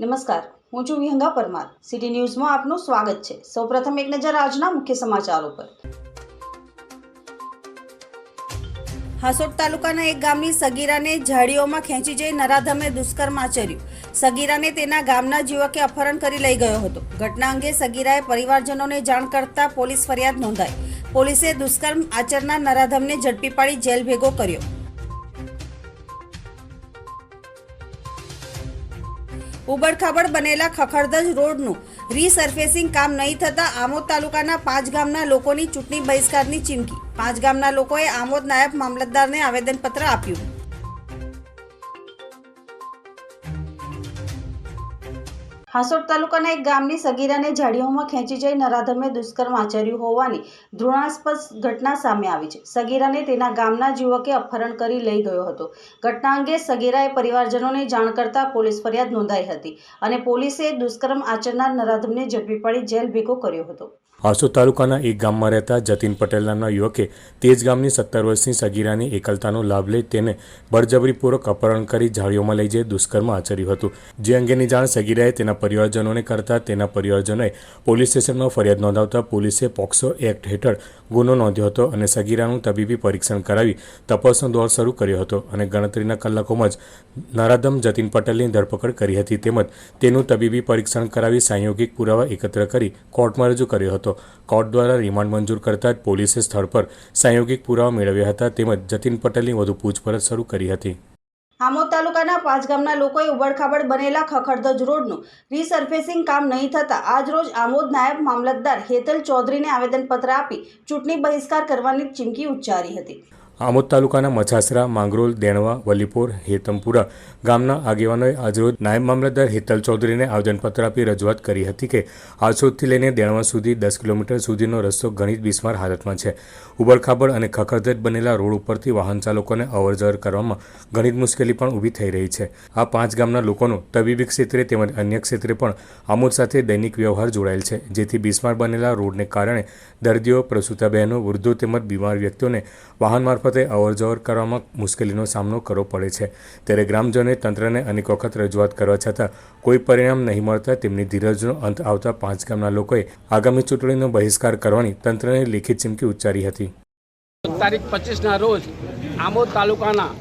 નમસ્કાર, હું છું વિહંગા પરમાર. સિટી ન્યૂઝમાં આપનું સ્વાગત છે. સૌપ્રથમ એક નજર આજના મુખ્ય સમાચારો પર. હાસોટ તાલુકાના એક ગામની સગીરાને ઝાડીઓમાં ખેંચી જઈ નરાધમે દુષ્કર્મ આચર્યું. સગીરાને તેના ગામના યુવકે અપહરણ કરી લઈ ગયો હતો. ઘટના અંગે સગીરાએ પરિવારજનોને જાણ કરતા પોલીસ ફરિયાદ નોંધાઈ. પોલીસે દુષ્કર્મ આચરનાર નરાધમને ઝડપી પાડી જેલ ભેગો કર્યો. ઉબડખાબડ બનેલા ખખડધજ રોડનું રીસર્ફેસિંગ કામ નહીં થતાં આમોદ તાલુકાના પાંચ ગામના લોકોની ચૂંટણી બહિષ્કારની ચીમકી. પાંચ ગામના લોકોએ આમોદ નાયબ મામલતદારને આવેદનપત્ર આપ્યું. હાસોટ તાલુકાના એક ગામની સગીરાને ઝાડીઓમાં ખેંચી જઈ નરાધમે દુષ્કર્મ આચર્યું હોવાની ધૃણાસ્પદ ઘટના સામે આવી છે. સગીરાને તેના ગામના યુવકે અપહરણ કરી લઈ ગયો હતો. ઘટના અંગે સગીરાએ પરિવારજનોને જાણ કરતા પોલીસ ફરિયાદ નોંધાઈ હતી અને પોલીસે દુષ્કર્મ આચરનાર નરાધમને ઝડપી પાડી જેલ ભેગો કર્યો હતો. હાસોદ તાલુકાના એક ગામમાં રહેતા જતીન પટેલ નામના યુવકે તેજ ગામની સત્તર વર્ષની સગીરાની એકલતાનો લાભ લઈ તેને બળજબરીપૂર્વક અપહરણ કરી ઝાડીઓમાં લઈ જઈ દુષ્કર્મ આચર્યું હતું. જે અંગેની જાણ સગીરાએ તેના પરિવારજનોને કરતા તેના પરિવારજનોએ પોલીસ સ્ટેશનમાં ફરિયાદ નોંધાવતા પોલીસે પોક્સો એક્ટ હેઠળ ગુનો નોંધ્યો હતો અને સગીરાનું તબીબી પરીક્ષણ કરાવી તપાસનો દોર શરૂ કર્યો હતો અને ગણતરીના કલાકોમાં જ નરાધમ જતીન પટેલની ધરપકડ કરી હતી તેમજ તેનું તબીબી પરીક્ષણ કરાવી સાંયોગિક પુરાવા એકત્ર કરી કોર્ટમાં રજૂ કર્યો હતો. કોર્ટ દ્વારા રિમાન્ડ મંજૂર કરતા જ પોલીસે સ્થળ પર સાંયોગિક પુરાવા મેળવ્યા હતા તેમજ જતીન પટેલની વધુ પૂછપરછ શરૂ કરી હતી. આમોદ તાલુકાના પાંચ ગામના લોકોએ ઉબડખાબડ બનેલા ખખડધજ રોડનું રીસર્ફેસિંગ કામ નહીં થતાં આજરોજ આમોદ નાયબ મામલતદાર હેતલ ચૌધરીને આવેદનપત્ર આપી ચૂંટણી બહિષ્કાર કરવાની ચીમકી ઉચ્ચારી હતી. આમોદ તાલુકાના મછાસરા માંગરોલ, દેણવા, વલીપોર, હેતમપુરા ગામના આગેવાનોએ આજરોજ નાયબ મામલતદાર હેતલ ચૌધરીને આવેદનપત્ર આપી રજૂઆત કરી હતી કે આછોદથી લઈને દેણવા સુધી દસ કિલોમીટર સુધીનો રસ્તો ઘણી જ બિસ્માર હાલતમાં છે. ઉબડખાબડ અને ખખડધજ બનેલા રોડ ઉપરથી વાહન ચાલકોને અવરજવર કરવામાં ઘણી જ મુશ્કેલી પણ ઊભી થઈ રહી છે. આ પાંચ ગામના લોકોનો તબીબી ક્ષેત્રે તેમજ અન્ય ક્ષેત્રે પણ આમોદ સાથે દૈનિક વ્યવહાર જોડાયેલ છે. જેથી બિસ્માર બનેલા રોડને કારણે દર્દીઓ, પ્રસૂતા બહેનો, વૃદ્ધો તેમજ બીમાર વ્યક્તિઓને વાહન મારફતે અવરજવર કરવામાં મુશ્કેલીનો સામનો કરવો પડે છે. ત્યારે ગ્રામજનોએ તંત્રને અનેક વખત રજૂઆત કરવા છતાં કોઈ પરિણામ નહીં મળતા તેમની ધીરજનો અંત આવતા પાંચ ગામના લોકોએ આગામી ચૂંટણીનો બહિષ્કાર કરવાની તંત્રને લેખિત ચીમકી ઉચ્ચારી હતી. તારીખ પચીસના રોજ આમોદ તાલુકાના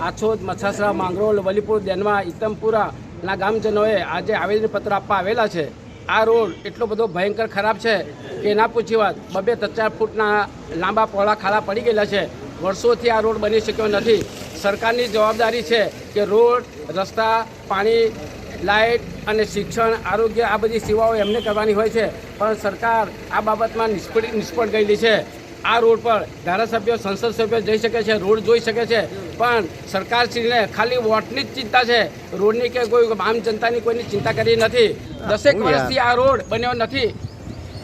આછોદ મછાસરા માંગરોળ, વલીપુર, દેનવા ઇતમપુરાના ગામજનોએ આજે આવેદનપત્ર આપવા આવેલા છે. આ રોડ એટલો બધો ભયંકર ખરાબ છે કે ના પૂછી વાત બબે ચાર ફૂટના લાંબા પહોળા ખાડા પડી ગયેલા છે. વર્ષોથી આ રોડ બની શક્યો નથી. સરકારની જવાબદારી છે કે રોડ રસ્તા પાણી લાઇટ અને શિક્ષણ આરોગ્ય આ બધી સેવાઓ એમને કરવાની હોય છે. પણ સરકાર આ બાબતમાં નિષ્ફળ નિષ્ફળ ગયેલી છે. આ રોડ પર ધારાસભ્યો સંસદ સભ્યો જઈ શકે છે રોડ જોઈ શકે છે. પણ સરકારશ્રીને ખાલી વોટની જ ચિંતા છે. રોડની કે કોઈ આમ જનતાની કોઈની ચિંતા કરી નથી. દસેક વર્ષથી આ રોડ બન્યો નથી.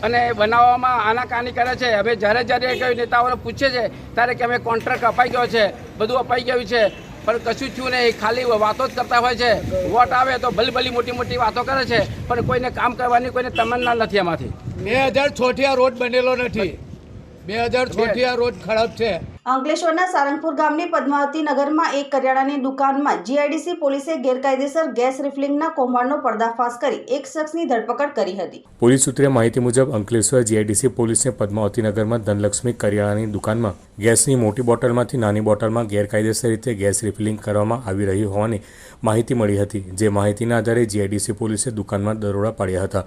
અને બનાવવામાં આનાકાની કરે છે. હવે જ્યારે જ્યારે કોઈ નેતાઓને પૂછે છે ત્યારે કે અમે કોન્ટ્રાક્ટ અપાઈ ગયો છે બધું અપાઈ ગયું છે. પણ કશું થયું નહીં. ખાલી વાતો જ કરતા હોય છે. વોટ આવે તો ભલી ભલી મોટી મોટી વાતો કરે છે. પણ કોઈને કામ કરવાની કોઈને તમન્ના નથી એમાંથી. બે હજાર છોઠિયા રોડ બનેલો નથી. બે હજાર છોઠિયા રોડ ખરાબ છે. અંકલેશ્વરના સારંગપુર ગામની પદ્માવતી નગરમાં એક કરિયાણાની દુકાનમાં જીઆઈડીસી પોલીસે ગેરકાયદેસર ગેસ રિફિલિંગના કૌભાંડનો પર્દાફાશ કરી એક શખ્સની ધરપકડ કરી હતી. પોલીસ સૂત્રે માહિતી મુજબ અંકલેશ્વર જીઆઈડીસી પોલીસે પદ્માવતી નગરમાં ધનલક્ષ્મી કરિયાણાની દુકાનમાં ગેસની મોટી બોટલમાંથી નાની બોટલમાં ગેરકાયદેસર રીતે ગેસ રિફિલિંગ કરવામાં આવી રહી હોવાની માહિતી મળી હતી, જે માહિતીના આધારે જીઆઈડીસી પોલીસે દુકાનમાં દરોડા પાડ્યા હતા.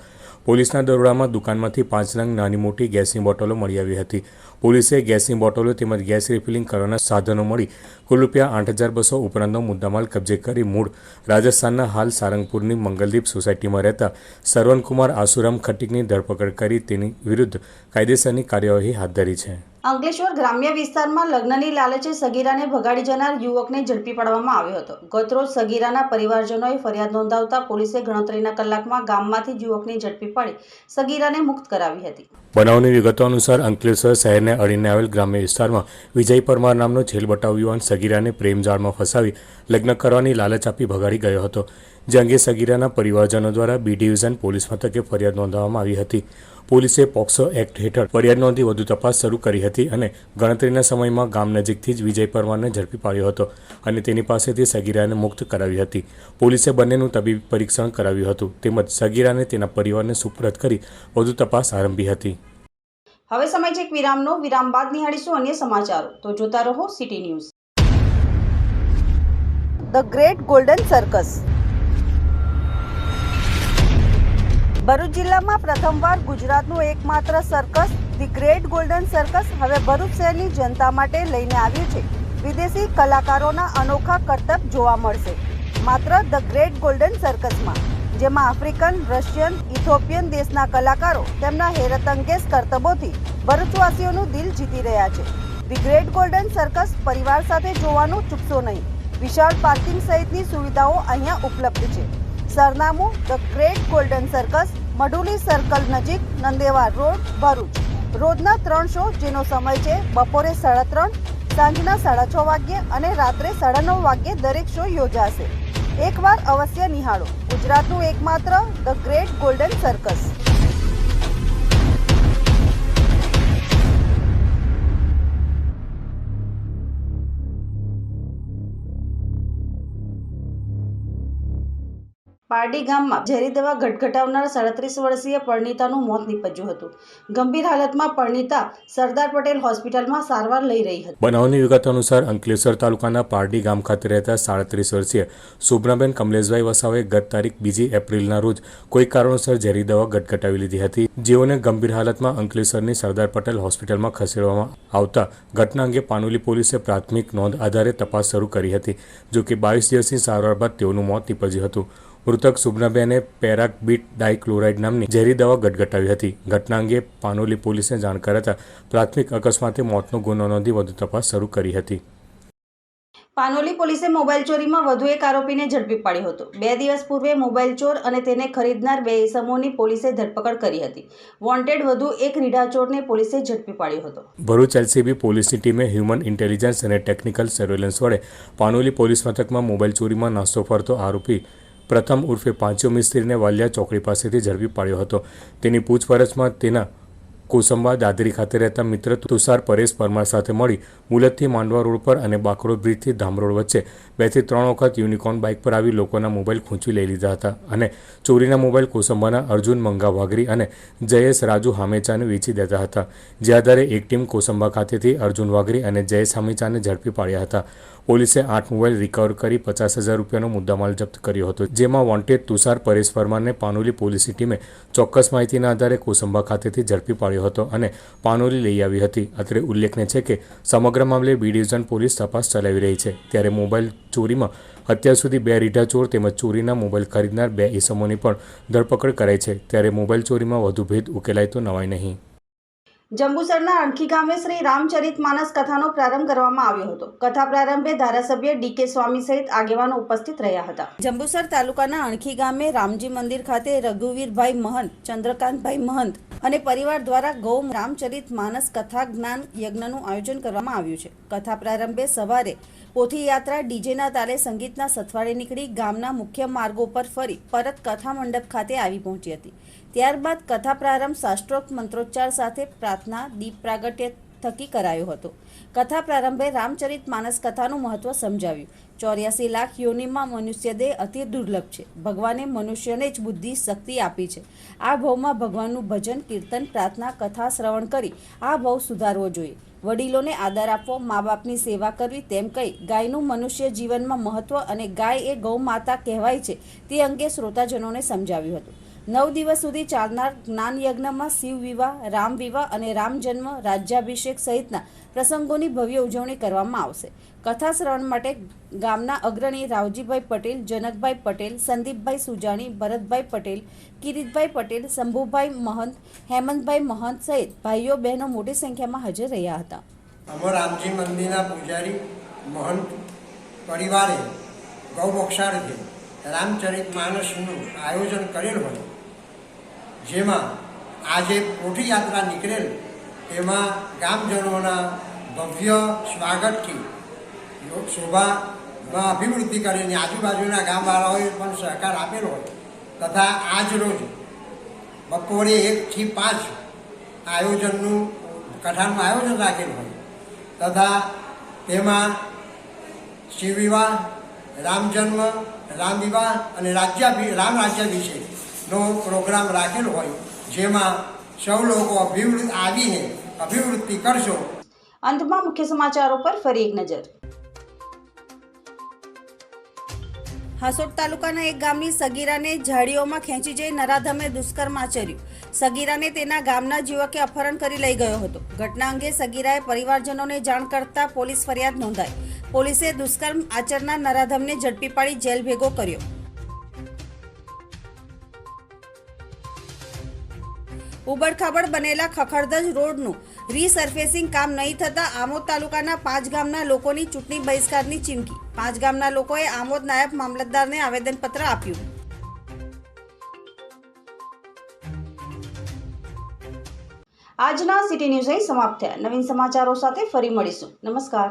પોલીસના દરોડામાં દુકાનમાંથી પાંચ નંગ નાની મોટી ગેસની બોટલો મળી આવી હતી. પોલીસે ગેસની બોટલો તેમજ ગેસ રિફિલિંગ કરવાના સાધનો મળી કુલ રૂપિયા આઠ હજાર બસો ઉપરાંતનો મુદ્દામાલ કબજે કરી મૂળ રાજસ્થાનના હાલ સારંગપુરની મંગલદીપ સોસાયટીમાં રહેતા સરવનકુમાર આસુરામ ખટીકની ધરપકડ કરી તેની વિરુદ્ધ કાયદેસરની કાર્યવાહી હાથ ધરી છે. અંકલેશ્વર ગ્રામ્ય વિસ્તારમાં લગ્નની લાલચે સગીરાને ભગાડી જનાર યુવકને ઝડપી પાડવામાં આવ્યો હતો. ગતરોજ સગીરાના પરિવારજનોએ ફરિયાદ નોંધાવતા પોલીસે ગણતરીના કલાકમાં ગામમાંથી યુવકને ઝડપી પાડી સગીરાને મુક્ત કરાવી હતી. બનાવની વિગતો અનુસાર અંકલેશ્વર શહેરને અડીને આવેલ ગ્રામ્ય વિસ્તારમાં વિજય પરમાર નામનો છેલ બટાવ યુવાન સગીરાને પ્રેમ જાળમાં ફસાવી લગ્ન કરવાની લાલચ આપી ભગાડી ગયો હતો. જે અંગે સગીરાના પરિવારજનો દ્વારા બી ડિવિઝન પોલીસ મથકે ફરિયાદ નોંધાવવામાં આવી હતી. પોલીસે પોક્સો એક્ટ હેઠળ ફરિયાદ નોંધી વધુ તપાસ શરૂ કરી હતી અને ગણતરીના સમયમાં ગામ નજીકથી જ વિજય પરમારને ઝડપી પાડ્યો હતો અને તેની પાસેથી સગીરાને મુક્ત કરાવી હતી. પોલીસે બંનેનું તબીબી પરીક્ષણ કરાવ્યું હતું. તેમજ સગીરાને તેના પરિવારને સુપરત કરી વધુ તપાસ આરંભી હતી. હવે સમય છે એક વિરામનો. વિરામ બાદ નિહાળીશું અન્ય સમાચારો. તો જોતા રહો city news. The great golden circus. Bharuch જિલ્લામાં પ્રથમવાર ગુજરાતનું એકમાત્ર circus the great golden circus હવે ભરૂચ શહેરની જનતા માટે લઈને આવ્યું છે. વિદેશી કલાકારોના અનોખા કરતબ જોવા મળશે. માત્ર ધ ગ્રેટ ગોલ્ડન સર્કસમાં જેમાં આફ્રિકન, રશિયન, ઇથોપિયન દેશના કલાકારો તેમના હેરતંગેશ કરતબોથી ભરૂચવાસીઓનું દિલ જીતી રહ્યા છે. ધી ગ્રેટ ગોલ્ડન સર્કસ પરિવાર સાથે જોવાનું ચૂકશો નહીં. વિશાળ પાર્કિંગ સહિતની સુવિધાઓ અહીંયા ઉપલબ્ધ છે. સરનામું the great golden circus, Maduli circle નજીક નંદેવા રોડ, ભરૂચ. રોજના ત્રણ શો, જેનો સમય છે બપોરે સાડા ત્રણ, સાંજના સાડા છ વાગ્યે અને રાત્રે સાડા નવ વાગ્યે દરેક શો યોજાશે. એકવાર અવશ્ય નિહાળો. ગુજરાતનું એકમાત્ર the great golden circus. Pardi ગામમાં ઝેરી દવા ઘટઘટાવનાર સાડત્રીસ વર્ષીય પરણીતાનું મોત નીપજ્યું હતું. ગંભીર હાલતમાં પરણીતા સરદાર પટેલ હોસ્પિટલમાં સારવાર લઈ રહી હતી. બનાવની વિગત અનુસાર અંકલેશ્વર તાલુકાના પારડી ગામ ખાતે રહેતા સાડત્રીસ વર્ષીય સુબ્રમબેન કમલેશભાઈ વસાવે ગત તારીખ બીજી એપ્રિલના રોજ કોઈ કારણોસર ઝેરી દવા ગટગટાવી લીધી હતી. જેઓને ગંભીર હાલતમાં અંકલેશ્વરની સરદાર પટેલ હોસ્પિટલમાં ખસેડવામાં આવતા ઘટના અંગે પાનોલી પોલીસે પ્રાથમિક નોંધ આધારે તપાસ શરૂ કરી હતી જો કે બાવીસ દિવસની સારવાર બાદ તેઓનું મોત નીપજ્યું હતું. મૃતક સુબ્રમબેને પેરાકબીટ ડાયક્લોરાઇડ નામની ઝેરી દવા ગટગટાવી હતી. ઘટના અંગે પાનોલી પોલીસને જાણ કરાતા પ્રાથમિક અકસ્માતે મોતનો ગુનો નોંધી વધુ તપાસ શરૂ કરી હતી. પાનોલી પોલીસે મોબાઈલ ચોરીમાં વધુ એક આરોપીને ઝડપી પાડ્યો હતો. બે દિવસ પૂર્વે મોબાઈલ ચોર અને તેને ખરીદનાર બે ઇસમોની પોલીસે ધરપકડ કરી હતી. વોન્ટેડ વધુ એક રીઢાચોરને પોલીસે ઝડપી પાડ્યો હતો. ભરૂચ એલસીબી પોલીસની ટીમે હ્યુમન ઇન્ટેલિજન્સ અને ટેકનિકલ સર્વેલન્સ વડે પાનોલી પોલીસ મથકમાં મોબાઈલ ચોરીમાં નાસ્તો ફરતો આરોપી પ્રથમ ઉર્ફે પાંચો મિસ્ત્રીને વાલિયા ચોકડી પાસેથી ઝડપી પાડ્યો હતો. તેની પૂછપરછમાં તેના કોસંબા દાદરી ખાતે રહેતા મિત્ર તુષાર પરેશ પરમાર સાથે મળી મુલતથી માંડવા રોડ પર અને બાકરોડ બ્રિજથી ધામરોડ વચ્ચે બેથી ત્રણ વખત યુનિકોર્ન બાઇક પર આવી લોકોના મોબાઈલ ખૂંચી લઈ લીધા હતા અને ચોરીના મોબાઈલ કોસંબાના અર્જુન મંગા વાઘરી અને જયેશ રાજુ હામેચાને વેચી દેતા હતા. જે આધારે એક ટીમ કોસંબા ખાતેથી અર્જુન વાઘરી અને જયેશ હામેચાને ઝડપી પાડ્યા હતા. પોલીસે આઠ મોબાઈલ રિકવર કરી પચાસ હજાર રૂપિયાનો મુદ્દામાલ જપ્ત કર્યો હતો. જેમાં વોન્ટેડ તુષાર પરેશ પરમારને પાનોલી પોલીસની ટીમે ચોક્કસ માહિતીના આધારે કોસંબા ખાતેથી ઝડપી પાડ્યો હતો અને પાનોલી લઈ આવી હતી. અત્રે ઉલ્લેખનીય છે કે સમગ્ર મામલે બી ડિવિઝન પોલીસ તપાસ ચલાવી રહી છે. ત્યારે મોબાઈલ ચોરીમાં. અત્યાર સુધી બે રીઢા ચોર તેમજ ચોરીના મોબાઈલ ખરીદનાર બે ઇસમોની પણ ધરપકડ કરાઈ છે. ત્યારે મોબાઈલ ચોરીમાં વધુ ભેદ ઉકેલાય તો નવાય નહીં. જંબુસરના અણખી ગામે શ્રી રામચરિત માનસ કથાનો પ્રારંભ કરવામાં આવ્યો હતો. કથા પ્રારંભે ધારાસભ્ય ડીકે સ્વામી સહિત આગેવાનો ઉપસ્થિત રહ્યા હતા. જંબુસર તાલુકાના અણખી ગામે રામજી મંદિર ખાતે રઘુવીરભાઈ મહંત, ચંદ્રકાંતભાઈ મહંત અને પરિવાર દ્વારા ગૌ રામચરિત માનસ કથા જ્ઞાન યજ્ઞનું આયોજન કરવામાં આવ્યું છે. કથા પ્રારંભે સવારે પોથી યાત્રા ડીજેના તાલે સંગીતના સથવાડે નીકળી ગામના મુખ્ય માર્ગો પર ફરી પરત કથા મંડપ ખાતે આવી પહોંચી હતી. ત્યારબાદ કથા પ્રારંભ શાસ્ત્રોક્ત મંત્રોચ્ચાર સાથે પ્રાર્થના, દીપ પ્રાગટ્ય થકી કરાયો હતો. કથા પ્રારંભે રામચરિત માનસ કથાનું મહત્વ સમજાવ્યું. ચોર્યાસી લાખ યોનિમાં મનુષ્ય દેહ અતિ દુર્લભ છે. ભગવાને મનુષ્યને જ બુદ્ધિ શક્તિ આપી છે. આ ભાવમાં ભગવાનનું ભજન, કીર્તન, પ્રાર્થના, કથા શ્રવણ કરી આ ભાવ સુધારવો જોઈએ. વડીલોને આદર આપવો મા બાપની સેવા કરવી તેમ કહી ગાયનું મનુષ્ય જીવનમાં મહત્વ અને ગાય એ ગૌ માતા કહેવાય છે તે અંગે શ્રોતાજનોને સમજાવ્યું હતું. નવ દિવસ સુધી ચાલનાર જ્ઞાન યજ્ઞમાં શિવ વિવાહ, રામ વિવાહ અને રામ જન્મ, રાજ્યાભિષેક સહિતના પ્રસંગોની ભવ્ય ઉજવણી કરવામાં આવશે. કથા શ્રવણ માટે ગામના અગ્રણી રાવજીભાઈ પટેલ, જનકભાઈ પટેલ, સંદીપભાઈ સુજાણી, ભરતભાઈ પટેલ, કિરીટભાઈ પટેલ, શંભુભાઈ મહંત, હેમંતભાઈ મહંત સહિત ભાઈઓ બહેનો મોટી સંખ્યામાં હાજર રહ્યા હતા. રામજી મંદિરના પૂજારી મહંત પરિવારે ગૌ રામચરિત માનસનું આયોજન કરેલ હોય. જેમાં આજે પોઠી યાત્રા નીકળેલ તેમાં ગામજનોના ભવ્ય સ્વાગતથી શોભામાં શોભા અભિવૃદ્ધિ કરીને આજુબાજુના ગામવાળાઓએ પણ સહકાર આપેલો હોય. તથા આજ રોજ બપોરે એકથી પાંચ આયોજનનું કઠાણનું આયોજન રાખેલું હોય. તથા તેમાં શિવ વિવાહ, રામ જન્મ, રામ વિવાહ અને રાજ્યાભિ, રામ રાજ્યાભિષેકનો પ્રોગ્રામ રાખેલ હોય જેમાં સૌ લોકો અભિવૃદ્ધિ આવીને અભિવૃદ્ધિ કરશો. અંતમાં મુખ્ય સમાચારો પર ફરી એક નજર. હાસોડ તાલુકાના એક ગામની સગીરાને ઝાડીઓમાં ખેંચી જઈ નરાધમે દુષ્કર્મ આચર્યું. સગીરાને તેના ગામના જીવકે યુવકે અપહરણ કરી લઈ ગયો હતો. ઘટના અંગે સગીરાએ પરિવારજનોને જાણ કરતા પોલીસ ફરિયાદ નોંધાઈ. પોલીસે દુષ્કર્મ આચરનાર નરાધમને ઝડપી પાડી જેલ ભેગો કર્યો. ઉબડખાબડ બનેલા ખખડધજ રોડનું રીસર્ફેસિંગ કામ નહીં થતાં આમોદ તાલુકાના પાંચ ગામના લોકોની ચૂંટણી બહિષ્કારની ચીમકી. પાંચ ગામના લોકોએ આમોદ નાયબ મામલતદારને આવેદનપત્ર આપ્યું. આજના સિટી ન્યૂઝ અહીં સમાપ્ત થયા. નવીન સમાચારો સાથે ફરી મળીશું. નમસ્કાર.